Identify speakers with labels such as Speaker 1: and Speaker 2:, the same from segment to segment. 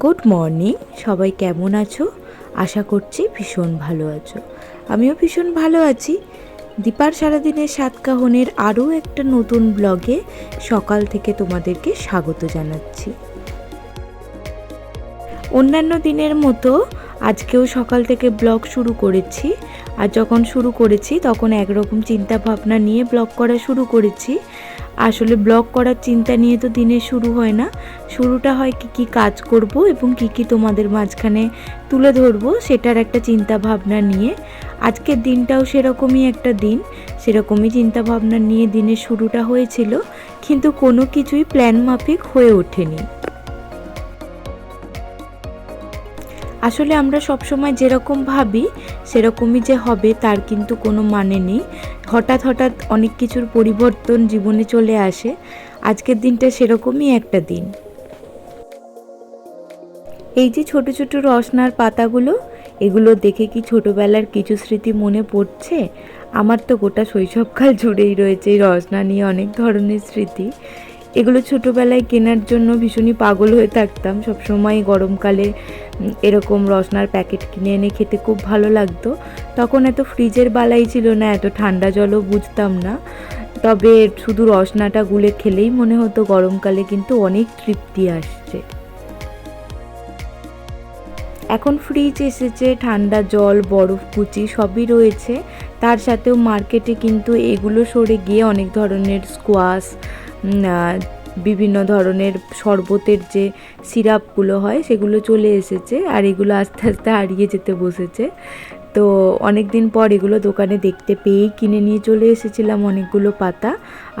Speaker 1: Good morning, সবাই কেমন আছো? আশা করছি ভীষণ ভালো আছো। আমিও ভীষণ ভালো আছি। দীপার সারাদিনের সাতকাহনের আরও একটা নতুন ব্লগে সকাল থেকে তোমাদেরকে স্বাগত জানাচ্ছি। অন্যান্য দিনের মতো আজকেও সকাল থেকে ব্লগ শুরু করেছি। আর যখন শুরু করেছি, তখন একরকম চিন্তা ভাবনা নিয়ে ব্লগ করা শুরু করেছি। আসলে ব্লগ করার চিন্তা নিয়ে তো দিনে শুরু হয় না। শুরুটা হয় কি কি কাজ করব এবং কি কি তোমাদের মাঝখানে তুলে ধরবো সেটার একটা চিন্তা ভাবনা নিয়ে। আজকের দিনটাও সেরকমই একটা দিন, সেরকমই চিন্তা ভাবনা নিয়ে দিনের শুরুটা হয়েছিল, কিন্তু কোনো কিছুই প্ল্যান মাফিক হয়ে ওঠেনি। আসলে আমরা সবসময় যেরকম ভাবি, সেরকমই যে হবে তার কিন্তু কোনো মানে নেই। হঠাৎ হঠাৎ অনেক কিছুর পরিবর্তন জীবনে চলে আসে। আজকের দিনটা সেরকমই একটা দিন। এই যে ছোট ছোট রসনার পাতাগুলো, এগুলো দেখে কি ছোটবেলার কিছু স্মৃতি মনে পড়ছে? আমার তো গোটা শৈশবকাল জুড়েই রয়েছে এই রসনা নিয়ে অনেক ধরনের স্মৃতি। এগুলো ছোটোবেলায় কেনার জন্য ভীষণই পাগল হয়ে থাকতাম। সবসময় গরমকালে এরকম রসনার প্যাকেট কিনে এনে খেতে খুব ভালো লাগতো। তখন এত ফ্রিজের বালাই ছিল না, এত ঠান্ডা জলও বুঝতাম না। তবে শুধু রসনাটা গুলে খেলেই মনে হতো গরমকালে কিন্তু অনেক তৃপ্তি আসছে। এখন ফ্রিজ এসেছে, ঠান্ডা জল, বরফ, কুচি সবই রয়েছে। তার সাথেও মার্কেটে কিন্তু এগুলো সরে গিয়ে অনেক ধরনের স্কোয়াশ বিভিন্ন ধরনের শরবতের যে সিরাপগুলো হয়, সেগুলো চলে এসেছে আর এগুলো আস্তে আস্তে হারিয়ে যেতে বসেছে। তো অনেক দিন পর এগুলো দোকানে দেখতে পেয়েই কিনে নিয়ে চলে এসেছিলাম অনেকগুলো পাতা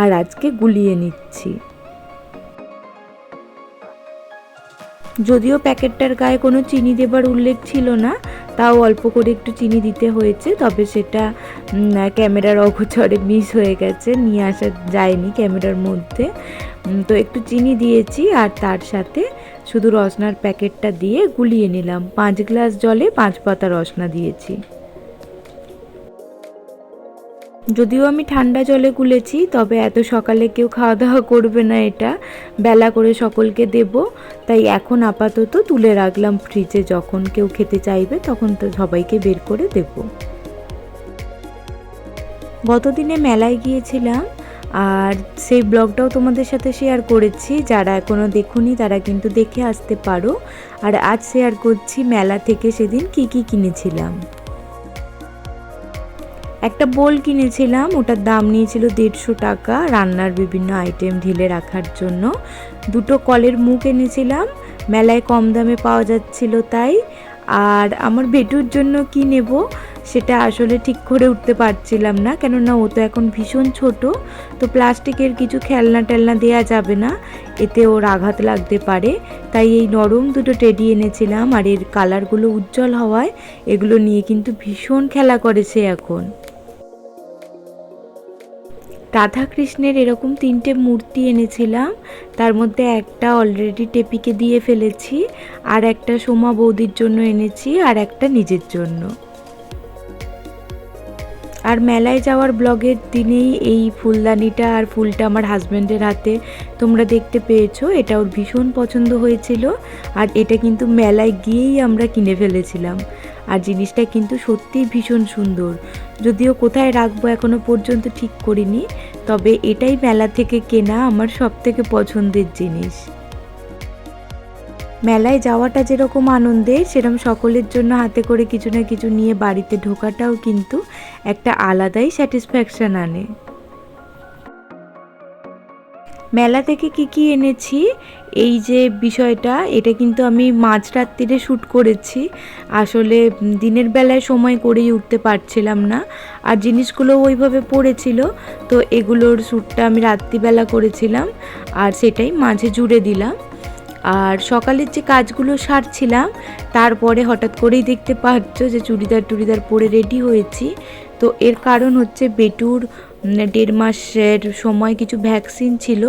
Speaker 1: আর আজকে গুলিয়ে নিচ্ছি। যদিও প্যাকেটটার গায়ে কোনো চিনি দেবার উল্লেখ ছিল না, তাও অল্প করে একটু চিনি দিতে হয়েছে, তবে সেটা ক্যামেরার অগোচরে মিস হয়ে গেছে, নিয়ে আসা যায়নি ক্যামেরার মধ্যে। তো একটু চিনি দিয়েছি আর তার সাথে শুধু রসনার প্যাকেটটা দিয়ে গুলিয়ে নিলাম। পাঁচ গ্লাস জলে পাঁচ পাতা রসনা দিয়েছি। যদিও আমি ঠান্ডা জলে গুলেছি, তবে এত সকালে কেউ খাওয়া দাওয়া করবে না এটা। বেলা করে সকলকে দেব। তাই এখন আপাতত তুলে রাখলাম ফ্রিজে যখন কেউ খেতে চাইবে, তখন তো সবাইকে বের করে দেব। গতদিনে মেলায় গিয়েছিলাম, আর সেই ব্লগটাও তোমাদের সাথে শেয়ার করেছি। যারা এখনও দেখুনি, তারা কিন্তু দেখে আসতে পারো। আর আজ শেয়ার করছি মেলা থেকে সেদিন কি কি কিনেছিলাম। একটা বোল কিনেছিলাম, ওটার দাম নিয়েছিল দেড়শো টাকা, রান্নার বিভিন্ন আইটেম ঢেলে রাখার জন্য। দুটো কলের মুখ এনেছিলাম, মেলায় কম দামে পাওয়া যাচ্ছিল তাই। আর আমার বেটুর জন্য কি নেব, সেটা আসলে ঠিক করে উঠতে পারছিলাম না, কেননা ও তো এখন ভীষণ ছোট, তো প্লাস্টিকের কিছু খেলনা টেলনা দেওয়া যাবে না, এতে ওর আঘাত লাগতে পারে। তাই এই নরম দুটো টেডি এনেছিলাম, আর এর কালারগুলো উজ্জ্বল হওয়ায় এগুলো নিয়ে কিন্তু ভীষণ খেলা করেছে এখন। রাধাকৃষ্ণের এরকম তিনটে মূর্তি এনেছিলাম। তার মধ্যে একটা অলরেডি টেপিকে দিয়ে ফেলেছি, আর একটা সোমা বৌদির জন্য এনেছি, আর একটা নিজের জন্য। আর মেলায় যাওয়ার ব্লগের দিনেই এই ফুলদানিটা আর ফুলটা আমার হাজব্যান্ডের হাতে। তোমরা দেখতে পেয়েছ, এটা ওর ভীষণ পছন্দ হয়েছিল আর এটা কিন্তু মেলায় গিয়েই আমরা কিনে ফেলেছিলাম। আর জিনিসটা কিন্তু সত্যিই ভীষণ সুন্দর। যদিও কোথায় রাখব এখনও পর্যন্ত ঠিক করিনি, তবে এটাই মেলা থেকে কেনা আমার সব থেকে পছন্দের জিনিস। মেলায় যাওয়াটা যেরকম আনন্দের সেরকম সকলের জন্য হাতে করে কিছু না কিছু নিয়ে বাড়িতে ঢোকাটাও কিন্তু একটা আলাদাই স্যাটিসফ্যাকশান আনে। মেলা থেকে কি কি এনেছি? এই যে বিষয়টা, এটা কিন্তু আমি মাঝরাত্রিরে শ্যুট করেছি। আসলে দিনের বেলায় সময় করেই উঠতে পারছিলাম না। আর জিনিসগুলো ওইভাবে পড়েছিল, তো এগুলোর শ্যুটটা আমি রাত্রিবেলা করেছিলাম। আর সেটাই মাঝে জুড়ে দিলাম। আর সকালের যে কাজগুলো সারছিলাম, তারপরে হঠাৎ করেই দেখতে পাচ্ছ যে চুড়িদার টুড়িদার পরে রেডি হয়েছি। তো এর কারণ হচ্ছে বেটুর দেড় মাসের সময় কিছু ভ্যাকসিন ছিল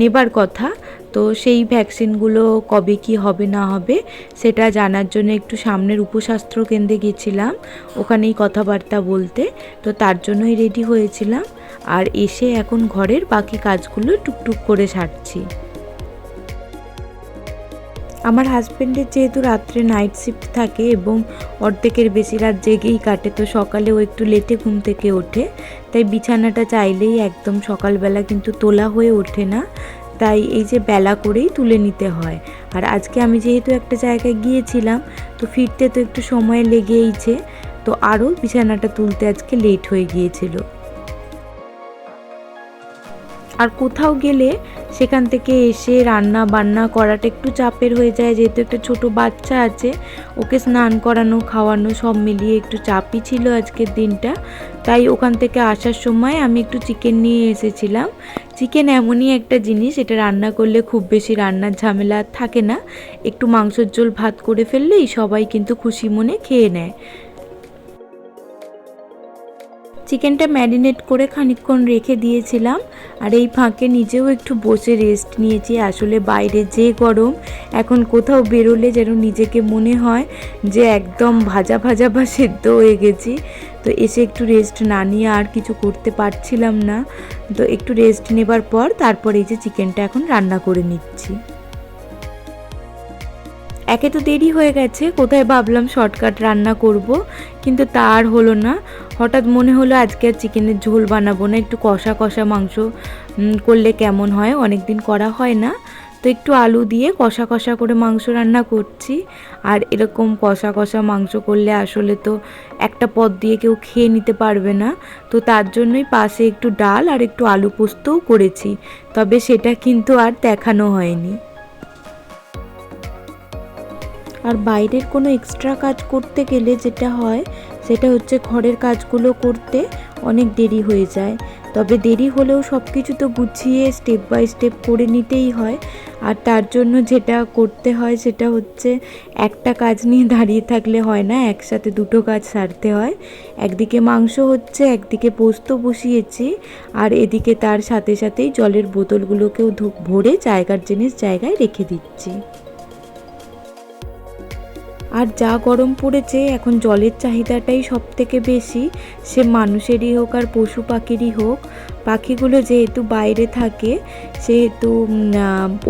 Speaker 1: নেবার কথা। তো সেই ভ্যাকসিনগুলো কবে কি হবে না হবে, সেটা জানার জন্য একটু সামনের উপস্বাস্থ্য কেন্দ্রে গেছিলাম, ওখানেই কথাবার্তা বলতে। তো তার জন্যই রেডি হয়েছিলাম। আর এসে এখন ঘরের বাকি কাজগুলো টুকটুক করে সারছি। আমার হাজব্যান্ডের যেহেতু রাত্রে নাইট শিফট থাকে এবং অর্ধেকের বেশি রাত জেগেই কাটে, তো সকালে ও একটু লেটে ঘুম থেকে ওঠে। তাই বিছানাটা চাইলেই একদম সকালবেলা কিন্তু তোলা হয়ে ওঠে না। তাই এই যে বেলা করেই তুলে নিতে হয়। আর আজকে আমি যেহেতু একটা জায়গায় গিয়েছিলাম, তো ফিরতে তো একটু সময় লেগেইছে, তো আরও বিছানাটা তুলতে আজকে লেট হয়ে গিয়েছিল। আর কোথাও গেলে সেখান থেকে এসে রান্না বান্না করাটা একটু চাপের হয়ে যায়। যেহেতু একটা ছোট বাচ্চা আছে, ওকে স্নান করানো, খাওয়ানো সব মিলিয়ে একটু চাপই ছিল আজকের দিনটা। তাই ওখান থেকে আসার সময় আমি একটু চিকেন নিয়ে এসেছিলাম। চিকেন এমনই একটা জিনিস, এটা রান্না করলে খুব বেশি রান্নার ঝামেলা থাকে না। একটু মাংসের ঝোল ভাত করে ফেললেই সবাই কিন্তু খুশি মনে খেয়ে নেয়। চিকেনটা ম্যারিনেট করে খানিকক্ষণ রেখে দিয়েছিলাম। আর এই ফাঁকে নিজেও একটু বসে রেস্ট নিয়েছি। আসলে বাইরে যে গরম, এখন কোথাও বেরোলে যেন নিজেকে মনে হয় যে একদম ভাজা ভাজা বা সেদ্ধ হয়ে গেছি। তো এসে একটু রেস্ট না নিয়ে আর কিছু করতে পারছিলাম না। তো একটু রেস্ট নেবার পর তারপর এই যে চিকেনটা এখন রান্না করে নিচ্ছি। একে তো দেরি হয়ে গেছে, কোথায় ভাবলাম শর্টকাট রান্না করব, কিন্তু তা আর হলো না। হঠাৎ মনে হলো আজকে আর চিকেনের ঝোল বানাবো না, একটু কষা কষা মাংস করলে কেমন হয় অনেক দিন করা হয় না। তো একটু আলু দিয়ে কষা কষা করে মাংস রান্না করছি, আর এরকম কষা কষা মাংস করলে আসলে তো একটা পদ দিয়ে কেউ খেয়ে নিতে পারবে না। তো তার জন্যই পাশে একটু ডাল আর একটু আলু পোস্তও করেছি, তবে সেটা কিন্তু আর দেখানো হয়নি। আর বাইরের কোনো এক্সট্রা কাজ করতে গেলে যেটা হয়, সেটা হচ্ছে ঘরের কাজগুলো করতে অনেক দেরি হয়ে যায়। তবে দেরি হলেও সব কিছু তো গুছিয়ে স্টেপ বাই স্টেপ করে নিতেই হয়। আর তার জন্য যেটা করতে হয়, সেটা হচ্ছে একটা কাজ নিয়ে দাঁড়িয়ে থাকলে হয় না, একসাথে দুটো কাজ সারতে হয়। একদিকে মাংস হচ্ছে, একদিকে পোস্ত বসিয়েছি, আর এদিকে তার সাথে সাথেই জলের বোতলগুলোকেও ভরে জায়গার জিনিস জায়গায় রেখে দিচ্ছি। আর যা গরম পড়েছে, এখন জলের চাহিদাটাই সব থেকে বেশি। সে মানুষেরই হোক আর পশু পাখিরই হোক, পাখিগুলো যেহেতু বাইরে থাকে, সেহেতু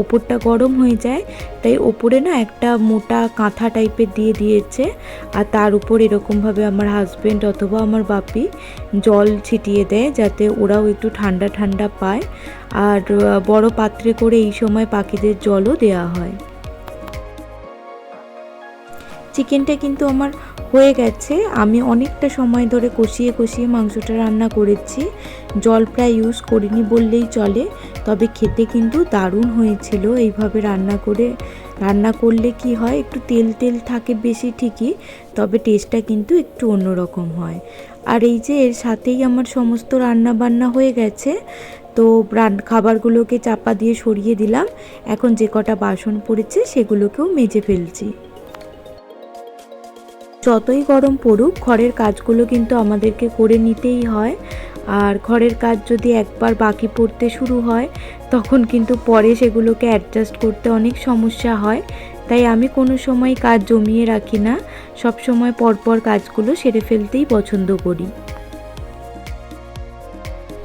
Speaker 1: ওপরটা গরম হয়ে যায়, তাই ওপরে না একটা মোটা কাঁথা টাইপের দিয়ে দিয়েছে। আর তার উপর এরকমভাবে আমার হাজব্যান্ড অথবা আমার বাপি জল ছিটিয়ে দেয়, যাতে ওরাও একটু ঠান্ডা ঠান্ডা পায়। আর বড় পাত্রে করে এই সময় পাখিদের জলও দেওয়া হয়। চিকেনটা কিন্তু আমার হয়ে গেছে। আমি অনেকটা সময় ধরে কষিয়ে কষিয়ে মাংসটা রান্না করেছি। জল প্রায় ইউজ করিনি বললেই চলে, তবে খেতে কিন্তু দারুণ হয়েছিল এইভাবে রান্না করে। রান্না করলে কি হয়, একটু তেল তেল থাকে বেশি ঠিকই, তবে টেস্টটা কিন্তু একটু অন্যরকম হয়। আর এই যে এর সাথেই আমার সমস্ত রান্না বান্না হয়ে গেছে, তো খাবারগুলোকে চাপা দিয়ে সরিয়ে দিলাম। এখন যে কটা বাসন পড়েছে সেগুলোকেও মেজে ফেলছি। যতই গরম পড়ুক, ঘরের কাজগুলো কিন্তু আমাদেরকে করে নিতেই হয়। আর ঘরের কাজ যদি একবার বাকি পড়তে শুরু হয়, তখন কিন্তু পরে সেগুলোকে অ্যাডজাস্ট করতে অনেক সমস্যা হয়। তাই আমি কোনো সময় কাজ জমিয়ে রাখি না, সব সময় পরপর কাজগুলো সেরে ফেলতেই পছন্দ করি।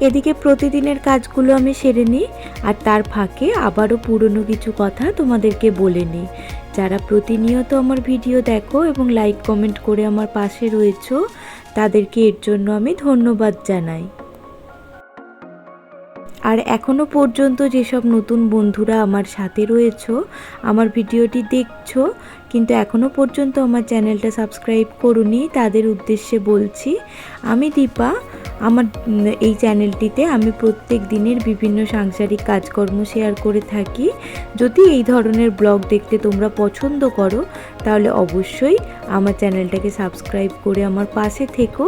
Speaker 1: এদিকে প্রতিদিনের কাজগুলো আমি সেরে নিই, আর তার ফাঁকে আবারও পুরনো কিছু কথা তোমাদেরকে বলে নিই। যারা প্রতিনিয়ত আমার ভিডিও দেখো এবং লাইক কমেন্ট করে আমার পাশে রয়েছো, তাদেরকে এর জন্য আমি ধন্যবাদ জানাই। আর এখনও পর্যন্ত যেসব নতুন বন্ধুরা আমার সাথে রয়েছো, আমার ভিডিওটি দেখছ কিন্তু এখনও পর্যন্ত আমার চ্যানেলটা সাবস্ক্রাইব করুনি, তাদের উদ্দেশ্যে বলছি। আমি দীপা, আমার এই চ্যানেলটিতে আমি প্রত্যেক দিনের বিভিন্ন সাংসারিক কাজকর্ম শেয়ার করে থাকি। যদি এই ধরনের ব্লগ দেখতে তোমরা পছন্দ করো, তাহলে অবশ্যই আমার চ্যানেলটাকে সাবস্ক্রাইব করে আমার পাশে থেকো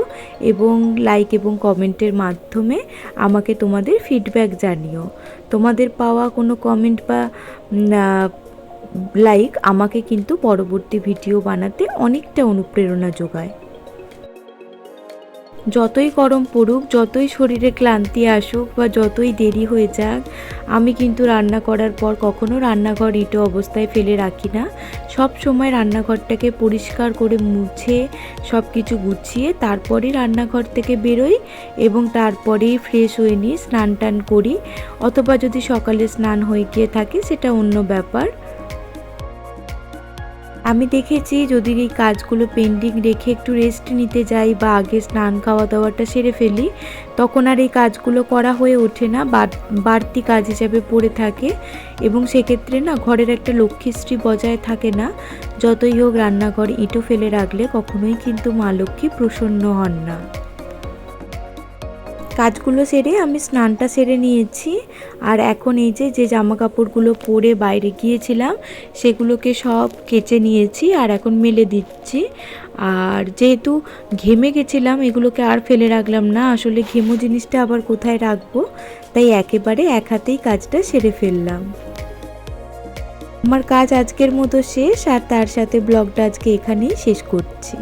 Speaker 1: এবং লাইক এবং কমেন্টের মাধ্যমে আমাকে তোমাদের ফিডব্যাক জানিও। তোমাদের পাওয়া কোনো কমেন্ট বা লাইক আমাকে কিন্তু পরবর্তী ভিডিও বানাতে অনেকটা অনুপ্রেরণা যোগায়। যতই গরম পড়ুক, যতই শরীরে ক্লান্তি আসুক বা যতই দেরি হয়ে যাক, আমি কিন্তু রান্না করার পর কখনো রান্নাঘর ইটো অবস্থায় ফেলে রাখি না। সব সময় রান্নাঘরটাকে পরিষ্কার করে মুছে সব কিছু গুছিয়ে তারপরেই রান্নাঘর থেকে বেরোই এবং তারপরেই ফ্রেশ হয়ে নিই স্নান টান করি। অথবা যদি সকালে স্নান হয়ে গিয়ে থাকে, সেটা অন্য ব্যাপার। আমি দেখেছি যদি এই কাজগুলো পেন্ডিং রেখে একটু রেস্ট নিতে যাই বা আগে স্নান খাওয়া দাওয়াটা সেরে ফেলি, তখন আর এই কাজগুলো করা হয়ে ওঠে না বাড়তি কাজ হিসাবে পড়ে থাকে এবং সেক্ষেত্রে না ঘরের একটা লক্ষ্মীশ্রী বজায় থাকে না। যতই হোক রান্নাঘর ইটো ফেলে রাখলে কখনোই কিন্তু মা লক্ষ্মী প্রসন্ন হন না। কাজগুলো সেরে আমি স্নানটা সেরে নিয়েছি। আর এখন এই যে যে জামা কাপড়গুলো পরে বাইরে গিয়েছিলাম, সেগুলোকে সব কেচে নিয়েছি আর এখন মেলে দিচ্ছি। আর যেহেতু ঘেমে গেছিলাম, এগুলোকে আর ফেলে রাখলাম না। আসলে ঘেমো জিনিসটা আবার কোথায় রাখব? তাই একেবারে এক হাতেই কাজটা সেরে ফেললাম। আমার কাজ আজকের মতো শেষ, আর তার সাথে ব্লগটা আজকে এখানেই শেষ করছি।